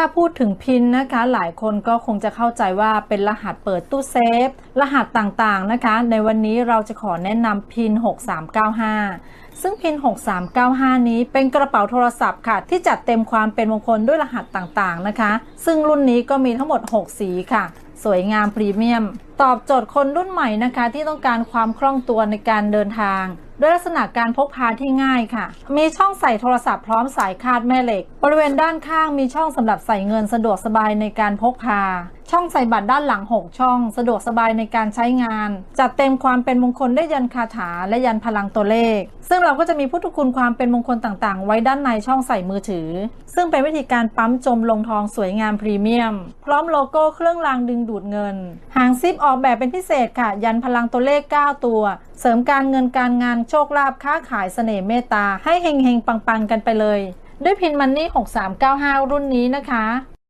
ถ้าพูดถึงพินนะคะ หลายคนก็คงจะเข้าใจว่าเป็นรหัสเปิดตู้เซฟ รหัสต่างๆนะคะ ในวันนี้เราจะขอแนะนำพิน 6395 ซึ่งพิน 6395 นี้เป็นกระเป๋าโทรศัพท์ค่ะ ที่จัดเต็มความเป็นมงคลด้วยรหัสต่างๆนะคะ ซึ่งรุ่นนี้ก็มีทั้งหมด 6 สีค่ะ สวยงามพรีเมียม ตอบโจทย์คนรุ่นใหม่นะคะ ที่ต้องการความคล่องตัวในการเดินทาง ด้วยลักษณะการพกพาที่ง่ายค่ะ มีช่องใส่โทรศัพท์พร้อมสายคาดแม่เหล็ก บริเวณด้านข้างมีช่องสำหรับใส่เงินสะดวกสบายในการพกพา ช่องใส่บัตรด้านหลัง 6 ช่อง สะดวกสบายในการใช้งาน จัดเต็มความเป็นมงคลได้ยยันคาถาและยันพลังตัวเลข ซึ่งเราก็จะมีพุทธคุณความเป็นมงคลต่างๆ ไว้ด้านในช่องใส่มือถือ ซึ่งเป็นวิธีการปั๊มจมลงทองสวยงามพรีเมียม พร้อมโลโก้เครื่องรางดึงดูดเงิน หางซิปออกแบบเป็นพิเศษค่ะ ยันพลังตัวเลข 9 ตัว เสริมการเงินการงานโชคลาภค้าขายเสน่ห์เมตตาให้เฮงๆ ปังๆ กันไปเลย ด้วยพินมันนี่ 6395 รุ่นนี้นะคะ